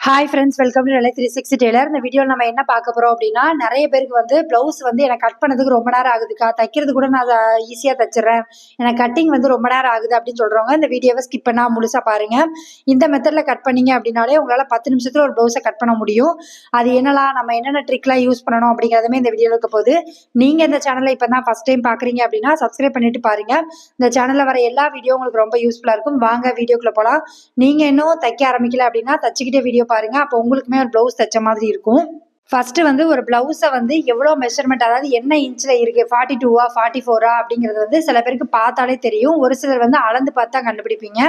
Hi friends welcome to Nilai three sixty tailor இந்த வீடியோவில் நம்ம என்ன பார்க்க போகிறோம் அப்படின்னா நிறைய பேருக்கு வந்து ப்ளவுஸ் வந்து எனக்கு கட் பண்ணதுக்கு ரொம்ப நேரம் ஆகுதுக்கா தைக்கிறது கூட நான் அதை ஈஸியாக தைச்சிடுறேன். எனக்கு கட்டிங் வந்து ரொம்ப நேரம் ஆகுது அப்படின்னு சொல்கிறவங்க இந்த வீடியோவை ஸ்கிப் பண்ணால் முழுசாக பாருங்கள் இந்த மெத்தடில் கட் பண்ணீங்க அப்படின்னாலே உங்களால் பத்து நிமிஷத்தில் ஒரு ப்ளவுஸை கட் பண்ண முடியும். அது என்னலாம் நம்ம என்னென்ன ட்ரிக்லாம் யூஸ் பண்ணணும் அப்படிங்கிறதுமே இந்த வீடியோவில் இருக்க போது நீங்கள் இந்த சேனலை இப்போ தான் ஃபஸ்ட் டைம் பார்க்குறீங்க அப்படின்னா சப்ஸ்கிரைப் பண்ணிட்டு பாருங்கள் இந்த சேனலில் வர எல்லா வீடியோ உங்களுக்கு ரொம்ப யூஸ்ஃபுல்லாக இருக்கும். வாங்க வீடியோக்குள்ளே போகலாம் நீங்கள் இன்னும் தைக்க ஆரம்பிக்கல அப்படின்னா தச்சுக்கிட்டே வீடியோ பாருங்க. அப்போ உங்களுக்குமே ஒரு ப்ளவுஸ் தைச்ச மாதிரி இருக்கும். ஃபஸ்ட்டு வந்து ஒரு ப்ளவுஸை வந்து எவ்வளோ மெஷர்மெண்ட் அதாவது என்ன இன்ச்சில் இருக்குது ஃபார்ட்டி டூவா ஃபார்ட்டி ஃபோரா அப்படிங்கிறது வந்து சில பேருக்கு பார்த்தாலே தெரியும். ஒரு சிலர் வந்து அளந்து பார்த்தா கண்டுபிடிப்பீங்க.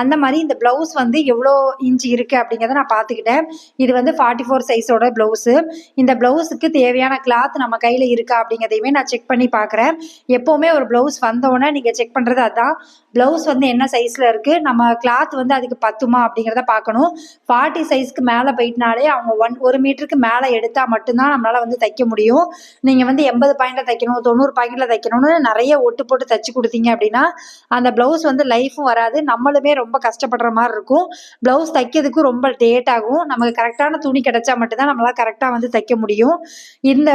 அந்த மாதிரி இந்த ப்ளவுஸ் வந்து எவ்வளோ இன்ச் இருக்குது அப்படிங்கிறத நான் பார்த்துக்கிட்டேன். இது வந்து ஃபார்ட்டி ஃபோர் சைஸோட ப்ளவுஸு இந்த ப்ளவுஸுக்கு தேவையான கிளாத் நம்ம கையில் இருக்கா அப்படிங்கிறதையுமே நான் செக் பண்ணி பார்க்குறேன். எப்போவுமே ஒரு ப்ளவுஸ் வந்தோடனே நீங்கள் செக் பண்ணுறது அதுதான் ப்ளவுஸ் வந்து என்ன சைஸில் இருக்குது நம்ம கிளாத் வந்து அதுக்கு பத்துமா அப்படிங்கிறத பார்க்கணும். ஃபார்ட்டி சைஸ்க்கு மேலே போயிட்டனாலே அவங்க ஒன் ஒரு மீட்டருக்கு மேலே எடுத்தால் மட்டும்தான் நம்மளால் வந்து தைக்க முடியும். நீங்கள் வந்து எண்பது பாயிண்டில் தைக்கணும் தொண்ணூறு பாயிண்டில் தைக்கணும்னு நிறைய ஒட்டு போட்டு தைச்சி கொடுத்தீங்க அப்படின்னா அந்த ப்ளவுஸ் வந்து லைஃபும் வராது. நம்மளுமே ரொம்ப கஷ்டப்படுற மாதிரி இருக்கும். ப்ளவுஸ் தைக்கிறதுக்கும் ரொம்ப லேட் ஆகும். நமக்கு கரெக்டான துணி கிடைச்சா மட்டும்தான் நம்மளால் கரெக்டாக வந்து தைக்க முடியும். இந்த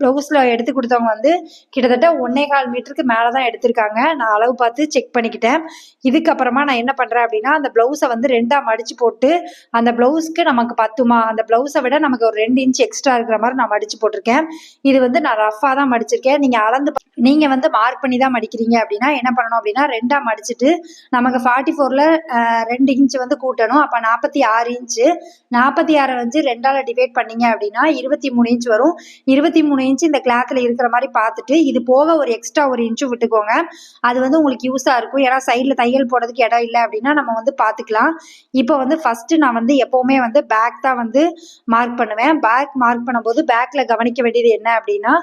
ப்ளவுஸில் எடுத்து கொடுத்தவங்க வந்து கிட்டத்தட்ட ஒன்னே கால் மீட்டருக்கு மேலே தான் எடுத்திருக்காங்க. நான் அளவு பார்த்து செக் பண்ணிக்கிட்டேன். இதுக்கப்புறமா நான் என்ன பண்ணுறேன் அப்படின்னா அந்த ப்ளவுஸை வந்து ரெண்டாக மடித்து போட்டு அந்த ப்ளவுஸ்க்கு நமக்கு பத்துமா? அந்த ப்ளவுஸை விட நமக்கு ஒரு ரெண்டு இன்ச் எக்ஸ்ட்ரா இருக்கிற மாதிரி நான் மடிச்சு போட்டிருக்கேன். இது வந்து நான் ரஃபாக தான் மடிச்சிருக்கேன். நீங்கள் அளந்து நீங்கள் வந்து மார்க் பண்ணி தான் மடிக்கிறீங்க அப்படின்னா என்ன பண்ணணும் அப்படின்னா ரெண்டாக மடிச்சிட்டு நமக்கு ஃபார்ட்டி ஃபோரில் ரெண்டு இன்ச் வந்து கூட்டணும். அப்போ நாற்பத்தி ஆறு இன்ச்சு நாற்பத்தி ஆறை வந்து ரெண்டால் டிவைட் பண்ணீங்க அப்படின்னா இருபத்தி மூணு இன்ச் வரும். இருபத்தி மூணு இன்ச் இந்த கிளாத்தில் இருக்கிற மாதிரி பார்த்துட்டு இது போக ஒரு எக்ஸ்ட்ரா ஒரு இன்ச்சும் விட்டுக்கோங்க. அது வந்து உங்களுக்கு யூஸாக இருக்கும். ஏன்னா சைடில் தையல் போடுறதுக்கு இடம் இல்லை அப்படின்னா நம்ம வந்து பார்த்துக்கலாம். இப்போ வந்து ஃபஸ்ட்டு நான் வந்து எப்போவுமே வந்து பேக் தான் வந்து மார்க் பண்ணுவேன். பேக் மார்க் பண்ணும்போது பேக்கில் கவனிக்க வேண்டியது என்ன அப்படின்னா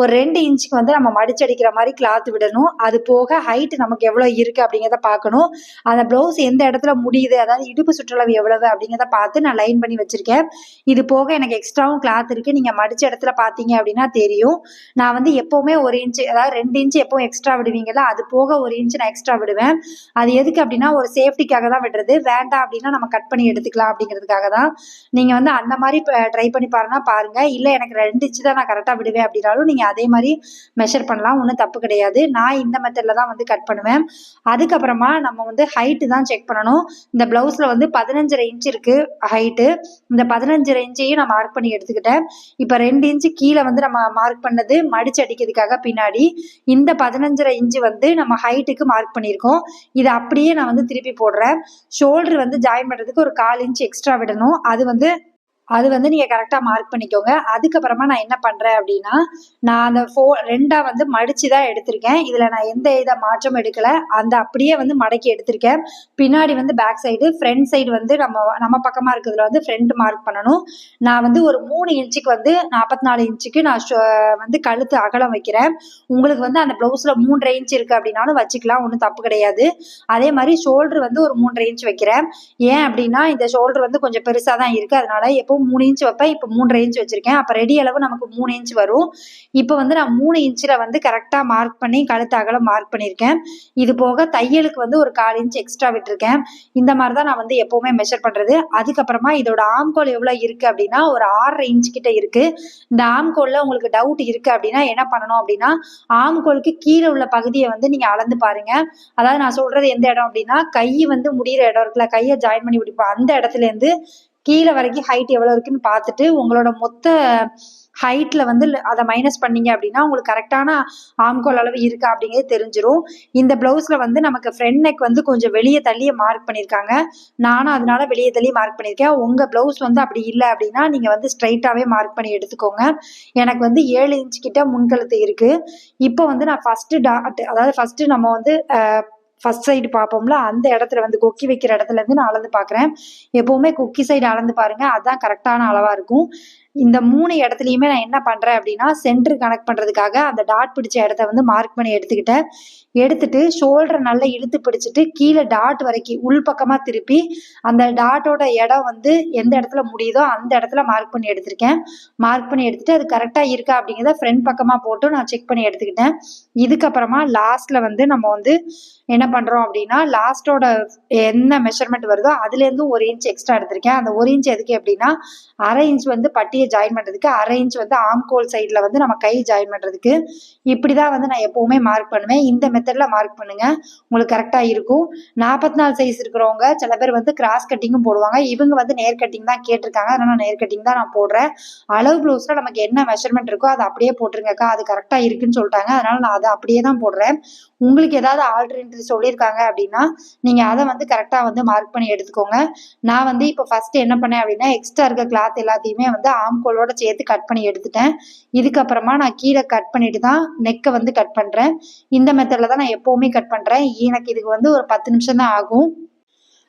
ஒரு ரெண்டு இன்ச்சுக்கு வந்து நம்ம மடிச்சடிக்கிற மாதிரி கிளாத் விடணும். அது போக ஹைட் நமக்கு எவ்வளோ இருக்குது அப்படிங்கிறத பார்க்கணும். அந்த ப்ளவுஸ் எந்த இடத்துல முடியுது அதாவது இடுப்பு சுற்றளவு எவ்வளவு அப்படிங்கிறத பார்த்து நான் லைன் பண்ணி வச்சுருக்கேன். இது போக எனக்கு எக்ஸ்ட்ராவும் கிளாத் இருக்குது நீங்கள் மடிச்ச இடத்துல பார்த்தீங்க அப்படின்னா தெரியும். நான் வந்து எப்போவுமே ஒரு இன்ச்சு அதாவது ரெண்டு இன்ச்சு எப்பவும் எக்ஸ்ட்ரா விடுவீங்களா அது போக ஒரு இன்ச்சு நான் எக்ஸ்ட்ரா விடுவேன். அது எதுக்கு அப்படின்னா ஒரு சேஃப்டிக்காக தான் விடுறது. வேண்டாம் அப்படின்னா நம்ம கட் பண்ணி எடுத்துக்கலாம் அப்படிங்கிறதுக்காக தான். நீங்கள் வந்து அந்த மாதிரி ட்ரை பண்ணி பாருன்னா பாருங்கள் இல்லை எனக்கு ரெண்டு இன்ச்சு தான் நான் கரெக்டாக விடுவேன் அப்படின்னாலும் நீங்கள் அதே மாதிரி மெஷர் பண்ணலாம். ஒன்றும் தப்பு கிடையாது. நான் இந்த மெத்தடில் தான் வந்து கட் பண்ணுவேன். அதுக்கப்புறமா நம்ம வந்து ஹைட்டு தான் செக் பண்ணணும். இந்த ப்ளவுஸில் வந்து பதினஞ்சரை இன்ச் இருக்குது ஹைட்டு இந்த பதினஞ்சரை இன்ச்சையும் நான் மார்க் பண்ணி எடுத்துக்கிட்டேன். இப்போ ரெண்டு இன்ச்சு கீழே வந்து நம்ம மார்க் பண்ணது மடிச்சு அடிக்கிறதுக்காக பின்னாடி இந்த பதினஞ்சரை இன்ச்சு வந்து நம்ம ஹைட்டுக்கு மார்க் பண்ணியிருக்கோம். இதை அப்படியே நான் வந்து திருப்பி போடுறேன். ஷோல்டர் வந்து ஜாயின் பண்ணுறதுக்கு ஒரு கால் இன்ச் எக்ஸ்ட்ரா விடணும். அது வந்து அது வந்து நீங்கள் கரெக்டாக மார்க் பண்ணிக்கோங்க. அதுக்கப்புறமா நான் என்ன பண்ணுறேன் அப்படின்னா நான் அந்த ஃபோ ரெண்டாக வந்து மடித்து தான் எடுத்திருக்கேன். இதில் நான் எந்த இதை மாற்றம் எடுக்கலை. அந்த அப்படியே வந்து மடக்கி எடுத்திருக்கேன். பின்னாடி வந்து பேக் சைடு ஃப்ரண்ட் சைடு வந்து நம்ம நம்ம பக்கமாக இருக்கிறதுல வந்து ஃப்ரண்ட் மார்க் பண்ணணும். நான் வந்து ஒரு மூணு இன்ச்சுக்கு வந்து நாற்பத்தி நாலு இன்ச்சுக்கு நான் ஷோ- வந்து கழுத்து அகலம் வைக்கிறேன். உங்களுக்கு வந்து அந்த ப்ளவுஸில் மூன்றரை இன்ச் இருக்குது அப்படின்னாலும் வச்சுக்கலாம். ஒன்றும் தப்பு கிடையாது. அதே மாதிரி ஷோல்டர் வந்து ஒரு மூன்றரை இன்ச் வைக்கிறேன். ஏன் அப்படின்னா இந்த ஷோல்டர் வந்து கொஞ்சம் பெருசாக தான் இருக்குது அதனால எப்பவும் மூணு இன்ச் வைப்பேன். இப்போ மூன்றரை இன்ச் வச்சிருக்கேன். அப்போ ரெடி அளவு நமக்கு மூணு இன்ச் வரும். இப்போ வந்து நான் மூணு இன்ச்சில் வந்து கரெக்டாக மார்க் பண்ணி கழுத்து அகலம் மார்க் பண்ணியிருக்கேன். இது போக தையலுக்கு வந்து ஒரு கால் இன்ச் எக்ஸ்ட்ரா விட்டுருக்கேன். இந்த மாதிரி தான் நான் வந்து எப்போவுமே மெஷர் பண்ணுறது அதுக்கப்புறமா இதோட ஆம்கோல் எவ்வளோ இருக்குது அப்படின்னா ஒரு ஆறரை இன்ச் கிட்ட இருக்குது இந்த ஆம்கோலில் உங்களுக்கு டவுட் இருக்குது அப்படின்னா என்ன பண்ணணும் அப்படின்னா ஆம்கோலுக்கு கீழே உள்ள பகுதியை வந்து நீங்கள் அளந்து பாருங்க. அதாவது நான் சொல்கிறது எந்த இடம் அப்படின்னா கை வந்து முடிகிற இடம் இருக்குல்ல கையை ஜாயின் பண்ணி பிடிப்போம். அந்த இடத்துலேருந்து கீழே வரைக்கும் ஹைட் எவ்வளோ இருக்குன்னு பார்த்துட்டு உங்களோட மொத்த ஹைட்டில் வந்து அதை மைனஸ் பண்ணீங்க அப்படின்னா உங்களுக்கு கரெக்டான ஆம்கோல் அளவு இருக்கா அப்படிங்கிறது தெரிஞ்சிடும் இந்த ப்ளவுஸில் வந்து நமக்கு ஃப்ரண்ட் நெக் வந்து கொஞ்சம் வெளியே தள்ளியே மார்க் பண்ணியிருக்காங்க. நானும் அதனால வெளியே தள்ளி மார்க் பண்ணியிருக்கேன். உங்கள் ப்ளவுஸ் வந்து அப்படி இல்லை அப்படின்னா நீங்கள் வந்து ஸ்ட்ரைட்டாகவே மார்க் பண்ணி எடுத்துக்கோங்க. எனக்கு வந்து ஏழு இன்ச் கிட்ட முன்கழுத்து இருக்குது இப்போ வந்து நான் ஃபஸ்ட்டு டாட் அதாவது ஃபஸ்ட்டு நம்ம வந்து ஃபர்ஸ்ட் சைடு பார்ப்போம்ல அந்த இடத்துல வந்து கொக்கி வைக்கிற இடத்துல இருந்து நான் அளந்து பார்க்குறேன். எப்போவுமே கொக்கி சைடு அளந்து பாருங்க அதான் கரெக்டான அளவாக இருக்கும். இந்த மூணு இடத்துலையுமே நான் என்ன பண்ணுறேன் அப்படின்னா சென்டர் கனெக்ட் பண்ணுறதுக்காக அந்த டாட் பிடிச்ச இடத்த வந்து மார்க் பண்ணி எடுத்துக்கிட்டேன். எடுத்துட்டு ஷோல்டரை நல்லா இழுத்து பிடிச்சிட்டு கீழே டாட் வரைக்கும் உள் பக்கமாக திருப்பி அந்த டாட்டோட இடம் வந்து எந்த இடத்துல முடியுதோ அந்த இடத்துல மார்க் பண்ணி எடுத்திருக்கேன். மார்க் பண்ணி எடுத்துட்டு அது கரெக்டாக இருக்கா அப்படிங்கிறத ஃப்ரண்ட் பக்கமாக போட்டு நான் செக் பண்ணி எடுத்துக்கிட்டேன். இதுக்கப்புறமா லாஸ்ட்டில் வந்து நம்ம வந்து என்ன பண்ணுறோம் அப்படின்னா லாஸ்ட்டோட என்ன மெஷர்மெண்ட் வருதோ அதுலேருந்து ஒரு இன்ச் எக்ஸ்ட்ரா எடுத்திருக்கேன். அந்த ஒரு இன்ச் எதுக்கு அப்படின்னா அரை இன்ச் வந்து பட்டியை ஜாயின் பண்ணுறதுக்கு அரை இன்ச் வந்து ஆம்கோல் சைடில் வந்து நம்ம கை ஜாயின் பண்ணுறதுக்கு இப்படி தான் வந்து நான் எப்போவுமே மார்க் பண்ணுவேன். இந்த மெத்தடில் மார்க் பண்ணுங்க. உங்களுக்கு கரெக்டாக இருக்கும். நாற்பத்தி நாலு சைஸ் இருக்கிறவங்க சில பேர் வந்து கிராஸ் கட்டிங்கும் போடுவாங்க. இவங்க வந்து நேர் கட்டிங் தான் கேட்டிருக்காங்க. அதனால் நான் நேர் கட்டிங் தான் நான் போடுறேன். அளவு ப்ளவுஸில் நமக்கு என்ன மெஷர்மெண்ட் இருக்கோ அதை அப்படியே போட்டுருங்கக்கா. அது கரெக்டாக இருக்குன்னு சொல்லிட்டாங்க. அதனால் நான் அதை அப்படியே தான் போடுறேன். உங்களுக்கு ஏதாவது ஆல்டர்னேட்டிவ் சொல்லியிருக்காங்க அப்படின்னா நீங்கள் அதை வந்து கரெக்டாக வந்து மார்க் பண்ணி எடுத்துக்கோங்க. நான் வந்து இப்போ ஃபஸ்ட்டு என்ன பண்ணேன் அப்படின்னா எக்ஸ்ட்ரா இருக்க கிளாத் எல்லாத்தையுமே வந்து ஆம்கோலோட சேர்த்து கட் பண்ணி எடுத்துட்டேன். இதுக்கப்புறமா நான் கீழே கட் பண்ணிட்டு தான் நெக்கை வந்து கட் பண்ணுறேன் இந்த மெத்தடில் தான் நான் எப்போவுமே கட் பண்ணுறேன் எனக்கு இதுக்கு வந்து ஒரு பத்து நிமிஷம் தான் ஆகும்.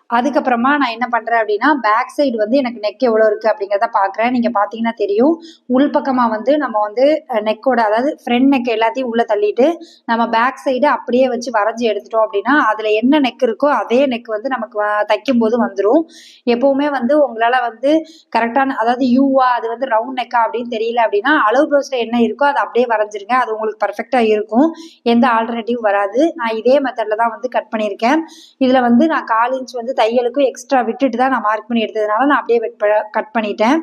அதுக்கப்புறமா நான் என்ன பண்ணுறேன் அப்படின்னா பேக் சைடு வந்து எனக்கு நெக் எவ்வளோ இருக்குது அப்படிங்கிறத பார்க்குறேன் நீங்கள் பார்த்தீங்கன்னா தெரியும். உள்பக்கமாக வந்து நம்ம வந்து நெக்கோட அதாவது ஃப்ரண்ட் நெக் எல்லாத்தையும் உள்ளே தள்ளிட்டு நம்ம பேக் சைடு அப்படியே வச்சு வரைஞ்சி எடுத்துட்டோம் அப்படின்னா அதில் என்ன நெக் இருக்கோ அதே நெக் வந்து நமக்கு வ- தைக்கும் போது வந்துடும் எப்போவுமே வந்து உங்களால் வந்து கரெக்டான அதாவது யூவா அது வந்து ரவுண்ட் நெக்கா அப்படின்னு தெரியல அப்படின்னா அளவு ப்ளவுஸில் என்ன இருக்கோ அதை அப்படியே வரைஞ்சிருங்க. அது உங்களுக்கு பர்ஃபெக்டாக இருக்கும். எந்த ஆல்டர்னேட்டிவ் வராது. நான் இதே மெத்தடில் தான் வந்து கட் பண்ணியிருக்கேன். இதில் வந்து நான் கால் இன்ச் வந்து தையலுக்கும் எக்ஸ்ட்ரா விட்டுட்டு தான் நான் மார்க் பண்ணி எடுத்ததுனால நான் அப்படியே வெட் கட் பண்ணிட்டேன்.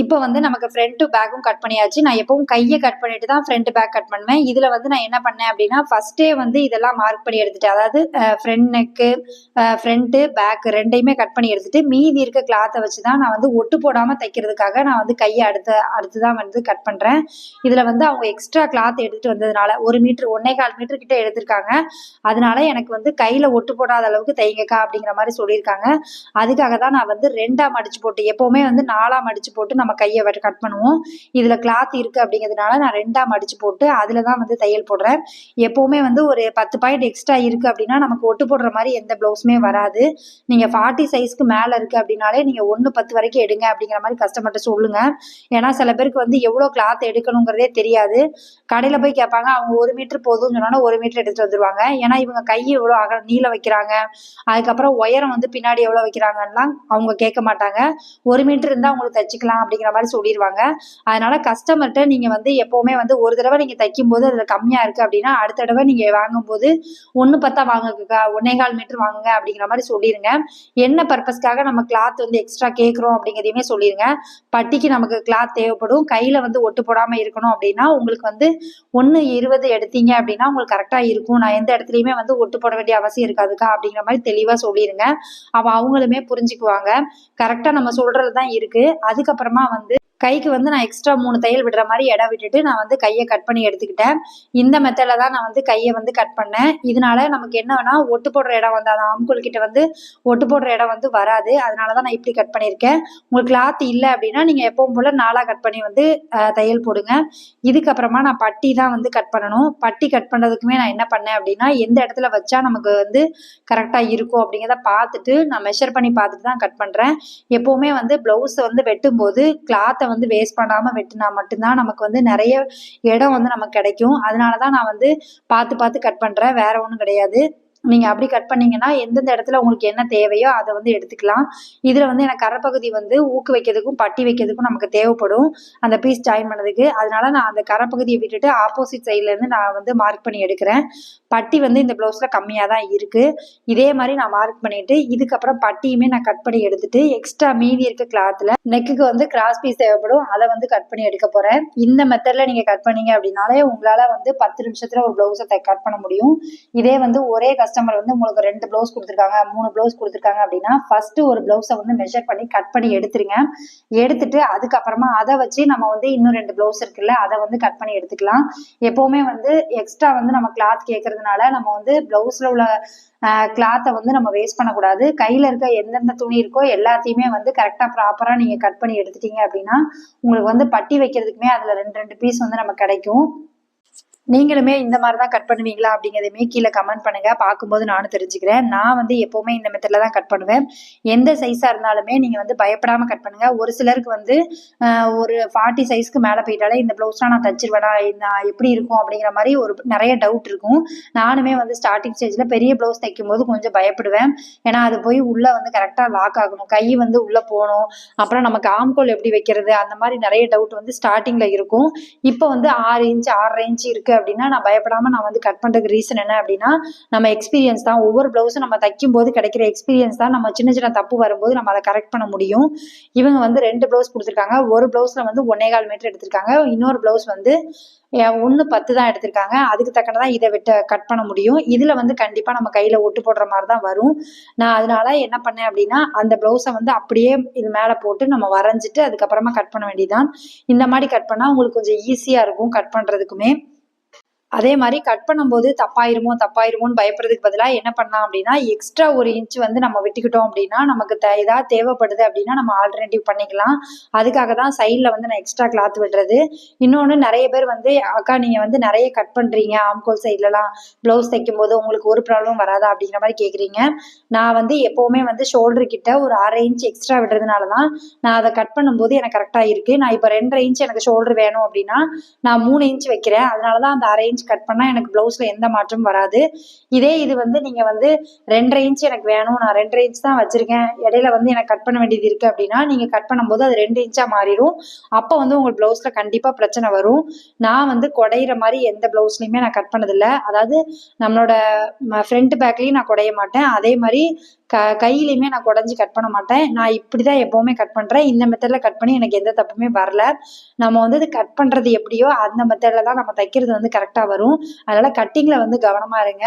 இப்போ வந்து நமக்கு ஃப்ரண்ட் டு பேக்கும் கட் பண்ணியாச்சு. நான் எப்பவும் கையை கட் பண்ணிட்டு தான் ஃப்ரண்ட் பேக் கட் பண்ணுவேன். இதில் வந்து நான் என்ன பண்ணேன் அப்படின்னா ஃபர்ஸ்டே வந்து இதெல்லாம் மார்க் பண்ணி எடுத்துட்டேன். அதாவது ஃப்ரண்ட் நெக்கு ஃப்ரண்ட்டு பேக் ரெண்டையுமே கட் பண்ணி எடுத்துட்டு மீதி இருக்க கிளாத்தை வச்சு தான் நான் வந்து ஒட்டு போடாமல் தைக்கிறதுக்காக நான் வந்து கையை அடுத்த அடுத்து தான் வந்து கட் பண்ணுறேன் இதில் வந்து அவங்க எக்ஸ்ட்ரா கிளாத் எடுத்துட்டு வந்ததுனால ஒரு மீட்ரு ஒன்னே கால் மீட்டர் கிட்ட எடுத்திருக்காங்க. அதனால எனக்கு வந்து கையில் ஒட்டு போடாத அளவுக்கு தைங்கக்கா அப்படிங்கிற மாதிரி சொல்லியிருக்காங்க. அதுக்காக தான் நான் வந்து ரெண்டாக மடிச்சு போட்டு எப்போவுமே வந்து நாலாக மடிச்சு போட்டு நம்ம கையை கட் பண்ணுவோம். இதில் கிளாத் இருக்குது அப்படிங்கிறதுனால நான் ரெண்டாக மடித்து போட்டு அதில் தான் வந்து தையல் போடுறேன். எப்போவுமே வந்து ஒரு பத்து பாயிண்ட் எக்ஸ்ட்ரா இருக்குது அப்படின்னா நமக்கு ஒட்டு போடுற மாதிரி எந்த ப்ளவுஸுமே வராது. நீங்கள் ஃபார்ட்டி சைஸ்க்கு மேலே இருக்குது அப்படின்னாலே நீங்கள் ஒன்று பத்து வரைக்கும் எடுங்க அப்படிங்கிற மாதிரி கஸ்டமர்கிட்ட சொல்லுங்கள் ஏன்னா சில பேருக்கு வந்து எவ்வளோ கிளாத் எடுக்கணுங்கிறதே தெரியாது. கடையில் போய் கேட்பாங்க அவங்க ஒரு மீட்டர் போதும்னு சொன்னாலும் ஒரு மீட்டர் எடுத்துகிட்டு வந்துருவாங்க. ஏன்னா இவங்க கை எவ்வளோ அக நீளம் வைக்கிறாங்க. அதுக்கப்புறம் உயரம் வந்து பின்னாடி எவ்வளோ வைக்கிறாங்கலாம் அவங்க கேட்க மாட்டாங்க. ஒரு மீட்டர் இருந்தால் உங்களுக்கு தைச்சிக்கலாம் அப்படிங்கிற மாதிரி சொல்லிடுவாங்க அதனால கஸ்டமர்கிட்ட நீங்கள் வந்து எப்போவுமே வந்து ஒரு தடவை நீங்கள் தைக்கும் போது அதில் கம்மியாக இருக்குது அப்படின்னா அடுத்த தடவை நீங்கள் வாங்கும்போது ஒன்று பத்தா வாங்குக்கா ஒன்னே கால் மீட்டர் வாங்குங்க அப்படிங்கிற மாதிரி சொல்லிடுங்க என்ன பர்பஸ்க்காக நம்ம கிளாத் வந்து எக்ஸ்ட்ரா கேட்குறோம் அப்படிங்கிறதையுமே சொல்லிடுங்க பட்டிக்கு நமக்கு கிளாத் தேவைப்படும். கையில் வந்து ஒட்டு போடாமல் இருக்கணும் அப்படின்னா உங்களுக்கு வந்து ஒன்று இருபது எடுத்தீங்க அப்படின்னா உங்களுக்கு கரெக்டாக இருக்கும். நான் எந்த இடத்துலையுமே வந்து ஒட்டு போட வேண்டிய அவசியம் இருக்காதுக்கா அப்படிங்கிற மாதிரி தெளிவாக சொல்லிடுங்க அப்போ அவங்களுமே புரிஞ்சுக்குவாங்க. கரெக்டாக நம்ம சொல்கிறது தான் இருக்குது அதுக்கப்புறமா வந்து கைக்கு வந்து நான் எக்ஸ்ட்ரா மூணு தையல் விடுற மாதிரி இடம் விட்டுட்டு நான் வந்து கையை கட் பண்ணி எடுத்துக்கிட்டேன். இந்த மெத்தடில் தான் நான் வந்து கையை வந்து கட் பண்ணேன். இதனால நமக்கு என்னன்னா ஒட்டு போடுற இடம் வந்து அந்த ஆம்குள் கிட்ட வந்து ஒட்டு போடுற இடம் வந்து வராது. அதனால தான் நான் இப்படி கட் பண்ணியிருக்கேன். உங்களுக்கு கிளாத் இல்லை அப்படின்னா நீங்கள் எப்பவும் போல் நாளாக கட் பண்ணி வந்து தையல் போடுங்க. இதுக்கப்புறமா நான் பட்டி தான் வந்து கட் பண்ணணும். பட்டி கட் பண்ணுறதுக்குமே நான் என்ன பண்ணேன் அப்படின்னா எந்த இடத்துல வச்சா நமக்கு வந்து கரெக்டாக இருக்கும் அப்படிங்கிறத பார்த்துட்டு நான் மெஷர் பண்ணி பார்த்துட்டு தான் கட் பண்ணுறேன் எப்போவுமே வந்து ப்ளவுஸை வந்து வெட்டும்போது கிளாத்தை வந்து வேஸ்ட் பண்ணாமல் வெட்டினா மட்டும்தான் நமக்கு வந்து நிறைய இடம் வந்து நமக்கு கிடைக்கும். அதனால தான் நான் வந்து பார்த்து பார்த்து கட் பண்ணுறேன் வேற ஒன்றும் கிடையாது. நீங்கள் அப்படி கட் பண்ணீங்கன்னா எந்தெந்த இடத்துல உங்களுக்கு என்ன தேவையோ அதை வந்து எடுத்துக்கலாம். இதில் வந்து எனக்கு கரைப்பகுதி வந்து ஊக்கு வைக்கிறதுக்கும் பட்டி வைக்கிறதுக்கும் நமக்கு தேவைப்படும். அந்த பீஸ் ஜாயின் பண்ணதுக்கு. அதனால நான் அந்த கரைப்பகுதியை விட்டுட்டு ஆப்போசிட் சைட்லேருந்து நான் வந்து மார்க் பண்ணி எடுக்கிறேன். பட்டி வந்து இந்த ப்ளவுஸில் கம்மியாக தான் இருக்குது இதே மாதிரி நான் மார்க் பண்ணிட்டு இதுக்கப்புறம் பட்டியுமே நான் கட் பண்ணி எடுத்துட்டு எக்ஸ்ட்ரா மீதி இருக்க கிளாத்தில் நெக்குக்கு வந்து கிராஸ் பீஸ் தேவைப்படும். அதை வந்து கட் பண்ணி எடுக்க போகிறேன் இந்த மெத்தடில் நீங்கள் கட் பண்ணீங்க அப்படின்னாலே உங்களால் வந்து பத்து நிமிஷத்தில் ஒரு ப்ளவுஸை கட் பண்ண முடியும். இதே வந்து ஒரே கஸ்டமர் வந்து உங்களுக்கு ரெண்டு ப்ளவுஸ் கொடுத்துருக்காங்க மூணு ப்ளவுஸ் கொடுத்துருக்காங்க அப்படின்னா ஃபர்ஸ்ட் ஒரு ப்ளவுஸை வந்து மெஷர் பண்ணி கட் பண்ணி எடுத்துருங்க. எடுத்துட்டு அதுக்கப்புறமா அதை வச்சு நம்ம வந்து இன்னும் ரெண்டு ப்ளவுஸ் இருக்குல்ல அதை வந்து கட் பண்ணி எடுத்துக்கலாம். எப்போவுமே வந்து எக்ஸ்ட்ரா வந்து நம்ம கிளாத் கேட்கறதுனால நம்ம வந்து ப்ளவுஸில் உள்ள கிளாத்தை வந்து நம்ம வேஸ்ட் பண்ணக்கூடாது. கையில் இருக்க எந்தெந்த துணி இருக்கோ எல்லாத்தையுமே வந்து கரெக்டாக ப்ராப்பராக நீங்கள் கட் பண்ணி எடுத்துட்டீங்க அப்படின்னா உங்களுக்கு வந்து பட்டி வைக்கிறதுக்குமே அதில் ரெண்டு ரெண்டு பீஸ் வந்து நமக்கு கிடைக்கும். நீங்களுமே இந்த மாதிரி தான் கட் பண்ணுவீங்களா அப்படிங்கிறதையுமே கீழே கமெண்ட் பண்ணுங்கள் பார்க்கும்போது நானும் தெரிஞ்சுக்கிறேன். நான் வந்து எப்போவுமே இந்த மெத்தடில் தான் கட் பண்ணுவேன். எந்த சைஸாக இருந்தாலுமே நீங்கள் வந்து பயப்படாமல் கட் பண்ணுங்கள் ஒரு சிலருக்கு வந்து ஒரு ஃபார்ட்டி சைஸ்க்கு மேலே போயிட்டாலே இந்த ப்ளவுஸ்லாம் நான் தச்சிருவேனா? நான் எப்படி இருக்கும் அப்படிங்கிற மாதிரி ஒரு நிறைய டவுட் இருக்கும். நானுமே வந்து ஸ்டார்டிங் ஸ்டேஜில் பெரிய ப்ளவுஸ் தைக்கும்போது கொஞ்சம் பயப்படுவேன். ஏன்னா அது போய் உள்ளே வந்து கரெக்டாக லாக் ஆகணும். கை வந்து உள்ளே போகணும். அப்புறம் நமக்கு ஆம்கோல் எப்படி வைக்கிறது? அந்த மாதிரி நிறைய டவுட் வந்து ஸ்டார்டிங்கில் இருக்கும். இப்போ வந்து ஆறு இன்ச் ஆறரை இன்ச் இருக்குது அப்படின்னா நான் பயப்படாம நான் வந்து கட் பண்ணுறதுக்கு ரீசன் என்ன அப்படின்னா நம்ம எக்ஸ்பீரியன்ஸ் தான். ஒவ்வொரு ப்ளவுஸும் நம்ம தைக்கும் போது கிடைக்கிற எக்ஸ்பீரியன்ஸ் தான். நம்ம சின்ன சின்ன தப்பு வரும்போது நம்ம அதை கரெக்ட் பண்ண முடியும். இவங்க வந்து ரெண்டு ப்ளவுஸ் கொடுத்துருக்காங்க. ஒரு ப்ளவுஸில் வந்து ஒன்னே கால் மீட்டர் எடுத்திருக்காங்க. இன்னொரு ப்ளவுஸ் வந்து ஒன்று பத்து தான் எடுத்திருக்காங்க. அதுக்கு தக்கனதான் இதை விட்டு கட் பண்ண முடியும். இதில் வந்து கண்டிப்பாக நம்ம கையில் ஒட்டு போடுற மாதிரி தான் வரும். நான் அதனால என்ன பண்ணேன் அப்படின்னா அந்த ப்ளவுஸை வந்து அப்படியே இது மேலே போட்டு நம்ம வரைஞ்சிட்டு அதுக்கப்புறமா கட் பண்ண வேண்டியதுதான். இந்த மாதிரி கட் பண்ணால் உங்களுக்கு கொஞ்சம் ஈஸியாக இருக்கும் கட் பண்ணுறதுக்குமே அதே மாதிரி கட் பண்ணும்போது தப்பாயிருமோ தப்பாயிருமோன்னு பயப்படுறதுக்கு பதிலாக என்ன பண்ணலாம் அப்படின்னா எக்ஸ்ட்ரா ஒரு இன்ச் வந்து நம்ம விட்டுக்கிட்டோம் அப்படின்னா நமக்கு த ஏதாவது தேவைப்படுது அப்படின்னா நம்ம ஆல்டர்னேட்டிவ் பண்ணிக்கலாம். அதுக்காக தான் சைடில் வந்து நான் எக்ஸ்ட்ரா கிளாத் விடுறது. இன்னொன்று நிறைய பேர் வந்து அக்கா நீங்கள் வந்து நிறைய கட் பண்ணுறீங்க ஆம்கோல் சைட்லலாம் ப்ளவுஸ் தைக்கும் போது உங்களுக்கு ஒரு ப்ராப்ளம் வராதா? அப்படிங்கிற மாதிரி கேட்குறீங்க நான் வந்து எப்போவுமே வந்து ஷோல்டர் கிட்ட ஒரு அரை இன்ச் எக்ஸ்ட்ரா விடுறதுனால தான் நான் அதை கட் பண்ணும்போது எனக்கு கரெக்டாக இருக்குது நான் இப்போ ரெண்டரை இன்ச் எனக்கு ஷோல்டர் வேணும் அப்படின்னா நான் மூணு இன்ச் வைக்கிறேன். அதனால தான் அந்த அரை இன்ச் கட் பண்ணால் எனக்கு ப்ளவுஸில் எந்த மாற்றமும் வராது. இதே இது வந்து நீங்கள் வந்து ரெண்டரை இன்ச் எனக்கு வேணும். நான் ரெண்டரை இன்ச் தான் வச்சுருக்கேன். இடையில வந்து எனக்கு கட் பண்ண வேண்டியது இருக்குது அப்படின்னா நீங்கள் கட் பண்ணும்போது அது ரெண்டு இன்ச்சாக மாறிடும் அப்போ வந்து உங்கள் ப்ளவுஸில் கண்டிப்பாக பிரச்சனை வரும். நான் வந்து குடையிற மாதிரி எந்த ப்ளவுஸ்லையுமே நான் கட் பண்ணதில்லை. அதாவது நம்மளோட ஃப்ரண்ட் பேக்லேயும் நான் குடைய மாட்டேன். அதே மாதிரி க கையிலையுமே நான் குடஞ்சி கட் பண்ண மாட்டேன். நான் இப்படி தான் எப்போவுமே கட் பண்ணுறேன் இந்த மெத்தடில் கட் பண்ணி எனக்கு எந்த தப்புமே வரல. நம்ம வந்து இது கட் பண்ணுறது எப்படியோ அந்த மெத்தடில் தான் நம்ம தைக்கிறது வந்து கரெக்டாக வரும். அதனால் கட்டிங்கில் வந்து கவனமாக இருங்க.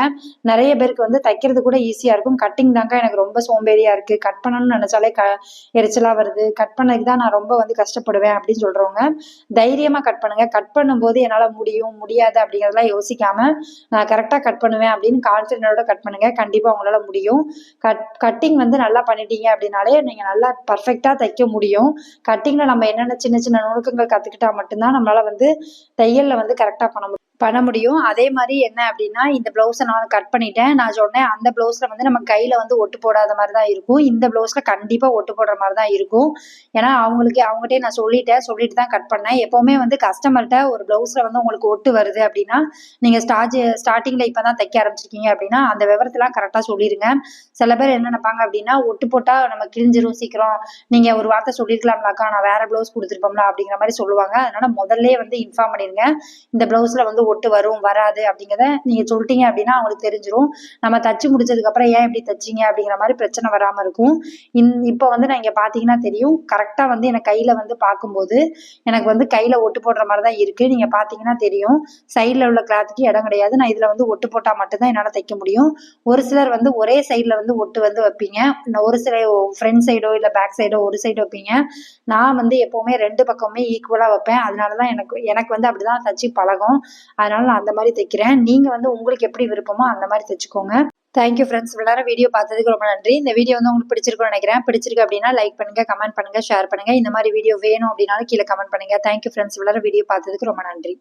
நிறைய பேருக்கு வந்து தைக்கிறது கூட ஈஸியாக இருக்கும். கட்டிங் தாங்க எனக்கு ரொம்ப சோம்பேறியாக இருக்குது கட் பண்ணணும்னு நினச்சாலே க எரிச்சலாக வருது. கட் பண்ணதுக்கு தான் நான் ரொம்ப வந்து கஷ்டப்படுவேன் அப்படின்னு சொல்கிறவங்க தைரியமாக கட் பண்ணுங்கள் கட் பண்ணும்போது என்னால் முடியும் முடியாது அப்படிங்கிறதெல்லாம் யோசிக்காமல் நான் கரெக்டாக கட் பண்ணுவேன் அப்படின்னு கான்ஃபிடென்ட்டோட கட் பண்ணுங்கள் கண்டிப்பாக உங்களால் முடியும். கட் கட்டிங் வந்து நல்லா பண்ணிட்டீங்க அப்படின்னாலே நீங்கள் நல்லா பர்ஃபெக்டாக தைக்க முடியும். கட்டிங்கில் நம்ம என்னென்ன சின்ன சின்ன நுணுக்கங்கள் கற்றுக்கிட்டா மட்டும்தான் நம்மளால் வந்து தையலில் வந்து கரெக்டாக பண்ண முடியும். பண்ண முடியும். அதே மாதிரி என்ன அப்படின்னா இந்த ப்ளவுஸை நான் கட் பண்ணிட்டேன். நான் சொன்னேன் அந்த ப்ளவுஸில் வந்து நம்ம கையில் வந்து ஒட்டு போடாத மாதிரி தான் இருக்கும். இந்த ப்ளவுஸில் கண்டிப்பாக ஒட்டு போடுற மாதிரி தான் இருக்கும். ஏன்னா அவங்களுக்கு அவங்ககிட்டே நான் சொல்லிட்டேன். சொல்லிட்டு தான் கட் பண்ணேன். எப்போவுமே வந்து கஸ்டமர்கிட்ட ஒரு ப்ளவுஸில் வந்து உங்களுக்கு ஒட்டு வருது அப்படின்னா நீங்கள் ஸ்டார்ட் ஸ்டார்டிங்கில் இப்போ தான் தைக்க ஆரம்பிச்சிருக்கீங்க அப்படின்னா அந்த விவரத்தெல்லாம் கரெக்டாக சொல்லிடுங்க சில பேர் என்ன நினைப்பாங்க அப்படின்னா ஒட்டு போட்டால் நம்ம கிழிஞ்சிரும் சீக்கிரம். நீங்கள் ஒரு வார்த்தை சொல்லியிருக்கலாம்லாக்கா நான் வேறு ப்ளவுஸ் கொடுத்துருப்போம்ல அப்படிங்கிற மாதிரி சொல்லுவாங்க. அதனால முதல்ல வந்து இன்ஃபார்ம் பண்ணிடுங்க இந்த ப்ளவுஸில் வந்து ஒட்டு வரும் வராது அப்படிங்கிறத நீங்கள் சொல்லிட்டீங்க அப்படின்னா அவங்களுக்கு தெரிஞ்சிடும் நம்ம தச்சு முடிச்சதுக்கப்புறம் ஏன் இப்படி தச்சிங்க அப்படிங்கிற மாதிரி பிரச்சனை வராமல் இருக்கும். இன் இப்போ வந்து நான் இங்கே பார்த்தீங்கன்னா தெரியும். கரெக்டாக வந்து எனக்கு கையில் வந்து பார்க்கும்போது எனக்கு வந்து கையில் ஒட்டு போடுற மாதிரி தான் இருக்குது நீங்கள் பார்த்தீங்கன்னா தெரியும். சைடில் உள்ள கிளாத்துக்கு இடம் கிடையாது. நான் இதில் வந்து ஒட்டு போட்டால் மட்டும்தான் என்னால் தைக்க முடியும். ஒரு சிலர் வந்து ஒரே சைடில் வந்து ஒட்டு வந்து வைப்பீங்க. ஒரு சில ஃப்ரண்ட் சைடோ இல்லை பேக் சைடோ ஒரு சைடு வைப்பீங்க. நான் வந்து எப்போவுமே ரெண்டு பக்கமுமே ஈக்குவலாக வைப்பேன். அதனால தான் எனக்கு எனக்கு வந்து அப்படி தான் தச்சு பழகும். அதனால நான் அந்த மாதிரி தைக்கிறேன். நீங்கள் வந்து உங்களுக்கு எப்படி விருப்பமோ அந்த மாதிரி தைச்சுக்கோங்க. தேங்க்யூ ஃப்ரெண்ட்ஸ் இவ்வளோ நேரம் வீடியோ பார்த்ததுக்கு ரொம்ப நன்றி. இந்த வீடியோ வந்து உங்களுக்கு பிடிச்சிருக்கும்னு நினைக்கிறேன். பிடிச்சிருக்கு அப்படின்னா லைக் பண்ணுங்க கமெண்ட் பண்ணுங்க ஷேர் பண்ணுங்க. இந்த மாதிரி வீடியோ வேணும் அப்படின்னாலும் கீழே கமெண்ட் பண்ணுங்க. தேங்க்யூ ஃப்ரெண்ட்ஸ் இவ்வளோ வீடியோ பார்த்ததுக்கு ரொம்ப நன்றி.